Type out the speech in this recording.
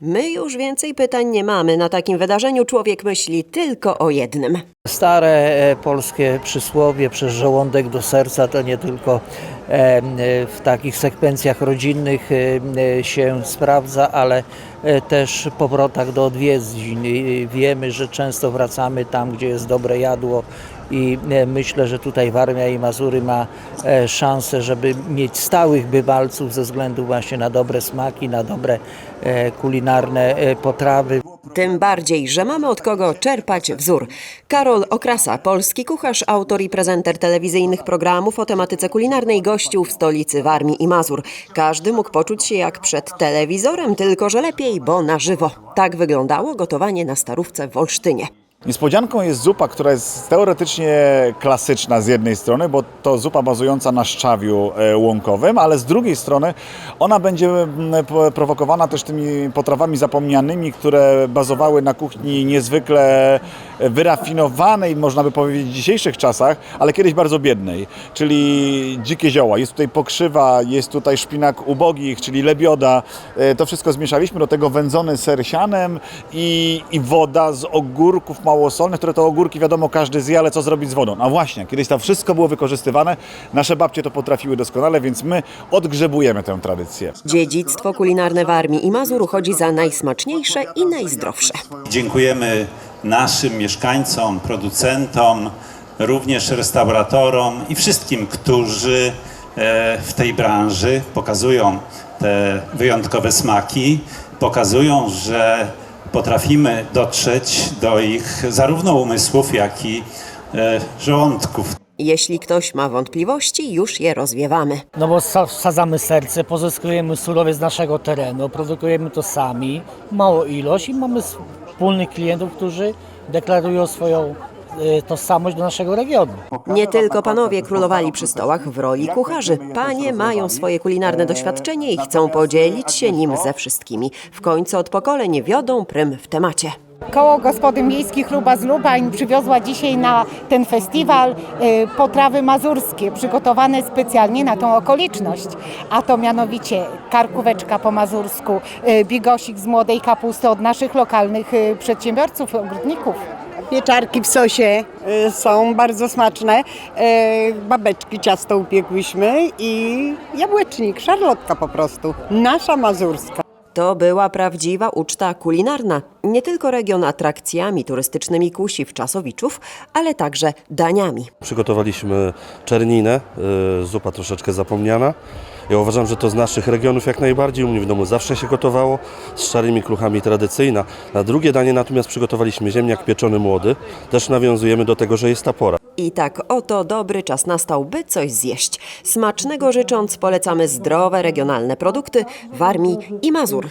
My już więcej pytań nie mamy. Na takim wydarzeniu człowiek myśli tylko o jednym. Stare e, polskie przysłowie przez żołądek do serca to nie tylko e, e, w takich sekwencjach rodzinnych się sprawdza, ale też powrotach do odwiedzin. I Wiemy, że często wracamy tam, gdzie jest dobre jadło i e, myślę, że tutaj Warmia i Mazury ma e, szansę, żeby mieć stałych bywalców ze względu właśnie na dobre smaki, na dobre e, kulinarne e, potrawy. Tym bardziej, że mamy od kogo czerpać wzór. Karol Okrasa, polski kucharz, autor i prezenter telewizyjnych programów o tematyce kulinarnej gościł w stolicy Warmii i Mazur. Każdy mógł poczuć się jak przed telewizorem, tylko że lepiej, bo na żywo. Tak wyglądało gotowanie na starówce w Olsztynie. Niespodzianką jest zupa, która jest teoretycznie klasyczna z jednej strony, bo to zupa bazująca na szczawiu e, łąkowym, ale z drugiej strony ona będzie mm, po- prowokowana też tymi potrawami zapomnianymi, które bazowały na kuchni niezwykle wyrafinowanej, można by powiedzieć w dzisiejszych czasach, ale kiedyś bardzo biednej, czyli dzikie zioła. Jest tutaj pokrzywa, jest tutaj szpinak ubogich, czyli lebioda. E, To wszystko zmieszaliśmy, do tego wędzony ser sianem i, i woda z ogórków małosolnych, które to ogórki wiadomo każdy zje, ale co zrobić z wodą? A właśnie, kiedyś to wszystko było wykorzystywane, nasze babcie to potrafiły doskonale, więc my odgrzebujemy tę tradycję. Dziedzictwo kulinarne Warmii i Mazur uchodzi za najsmaczniejsze i najzdrowsze. Dziękujemy naszym mieszkańcom, producentom, również restauratorom i wszystkim, którzy e, w tej branży pokazują te wyjątkowe smaki, pokazują, że potrafimy dotrzeć do ich zarówno umysłów, jak i e, żołądków. Jeśli ktoś ma wątpliwości, już je rozwiewamy. No bo sa- wsadzamy serce, pozyskujemy surowiec z naszego terenu, produkujemy to sami, mało ilość i mamy wspólnych klientów, którzy deklarują swoją tożsamość do naszego regionu. Nie tylko panowie królowali przy stołach w roli kucharzy. Panie mają swoje kulinarne doświadczenie i chcą podzielić się nim ze wszystkimi. W końcu od pokoleń wiodą prym w temacie. Koło Gospodyń Miejskich Luba z Lubań przywiozła dzisiaj na ten festiwal y, potrawy mazurskie przygotowane specjalnie na tą okoliczność. A to mianowicie karkóweczka po mazursku, y, bigosik z młodej kapusty od naszych lokalnych y, przedsiębiorców, ogrodników. Pieczarki w sosie y, są bardzo smaczne. Y, Babeczki ciasto upiekłyśmy i jabłecznik, szarlotka po prostu. Nasza mazurska. To była prawdziwa uczta kulinarna. Nie tylko region atrakcjami turystycznymi kusi w Czasowiczów, ale także daniami. Przygotowaliśmy czerninę, y, zupa troszeczkę zapomniana. Ja uważam, że to z naszych regionów jak najbardziej. U mnie w domu zawsze się gotowało z szarymi kluchami tradycyjna. Na drugie danie natomiast przygotowaliśmy ziemniak pieczony młody. Też nawiązujemy do tego, że jest ta pora. I tak oto dobry czas nastał, by coś zjeść. Smacznego życząc polecamy zdrowe regionalne produkty Warmii i Mazur.